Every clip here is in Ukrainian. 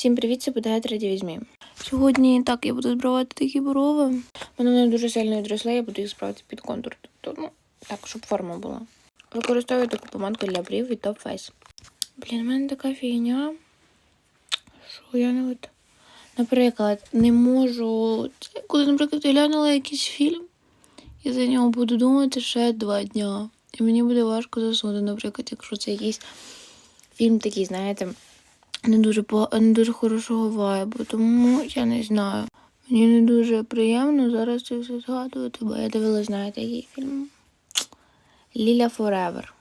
Всім привіт, це буде третій візьмі. Сьогодні так я буду збирати такі брови. Вони мене дуже сильно відросли, я буду їх збирати під контур. Тобто, ну, так, щоб форма була. Використовую таку помадку для брів від Top Face. Блін, в мене така фігня. Що я не от. Наприклад, не можу. Це коли, наприклад, я глянула якийсь фільм, і за нього буду думати ще два дня. І мені буде важко заснути, наприклад, якщо це якийсь фільм такий, знаєте, не дуже не дуже хорошого вайбу. Тому я не знаю. Мені не дуже приємно зараз це все згадувати, бо я дивилась, знаєте, який фільм. Ліля Форевер.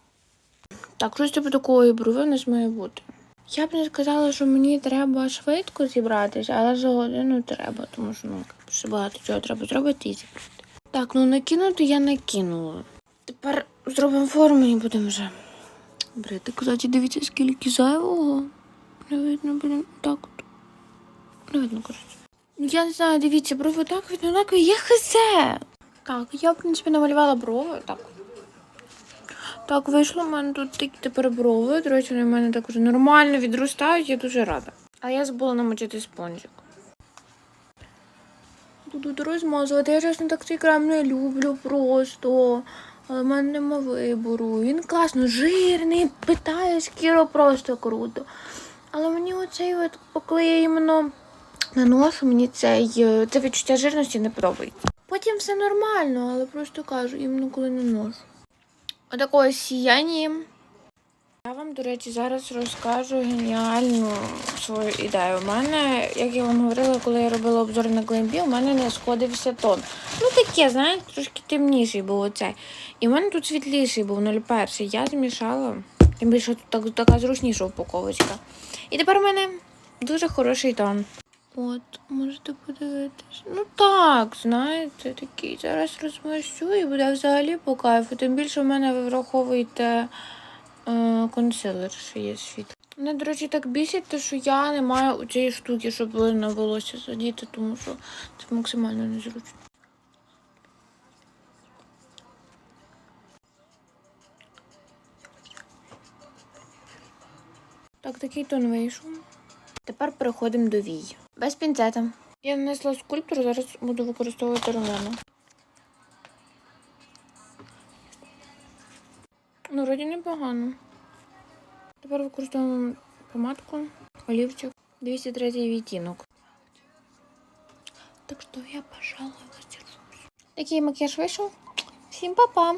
Так, щось типу такої брови в нас має бути. Я б не сказала, що мені треба швидко зібратися, але за годину треба, тому що ну, ще багато чого треба зробити і зібрати. Так, ну накинути я накинула. Тепер зробимо форму і будемо вже брити. Кстати, дивіться, скільки зайвого. Не видно, блін, так от. Не видно, коротше. Я не знаю, дивіться, брови так видно, так є хизе. Так, я, в принципі, намалювала брови. Так. Так, вийшло в мене тут такі тепер брови. До речі, вони в мене так нормально відростають, я дуже рада. А я забула намочити спонжик. Буду розмазувати. Я чесно так цей крем не люблю просто. Але в мене нема вибору. Він класно, жирний, питає шкіру просто круто. Але мені оцей от, коли я іменно наношу, мені цей, е, це відчуття жирності не подобається. Потім все нормально, але просто кажу, іменно коли наношу. Отакое сіяння. Я вам, до речі, зараз розкажу геніальну свою ідею. У мене, як я вам говорила, коли я робила обзор на Глембі, у мене не сходився тон. Ну таке, знаєте, трошки темніший був оцей. І в мене тут світліший був 01. Я змішала. Тим більше тут так, така зручніша упаковочка. І тепер у мене дуже хороший тон. От, можете подивитись. Ну так, знаєте, такий. Зараз розмащу і буде взагалі по кайфу. Тим більше в мене ви враховуєте е, консилер, що є світ. Мене, до речі, так бісить, що я не маю цієї штуки, щоб на волосся задіти, тому що це максимально незручно. Так, такий тон вийшов. Тепер переходимо до вій. Без пінцета. Я нанесла скульптор, зараз буду використовувати румяна. Ну, вроді непогано. Тепер використовуємо помадку, олівчик, 203 відтінок. Так що я, пожалуй, воздержусь. Такий макіяж вийшов. Всім па-па!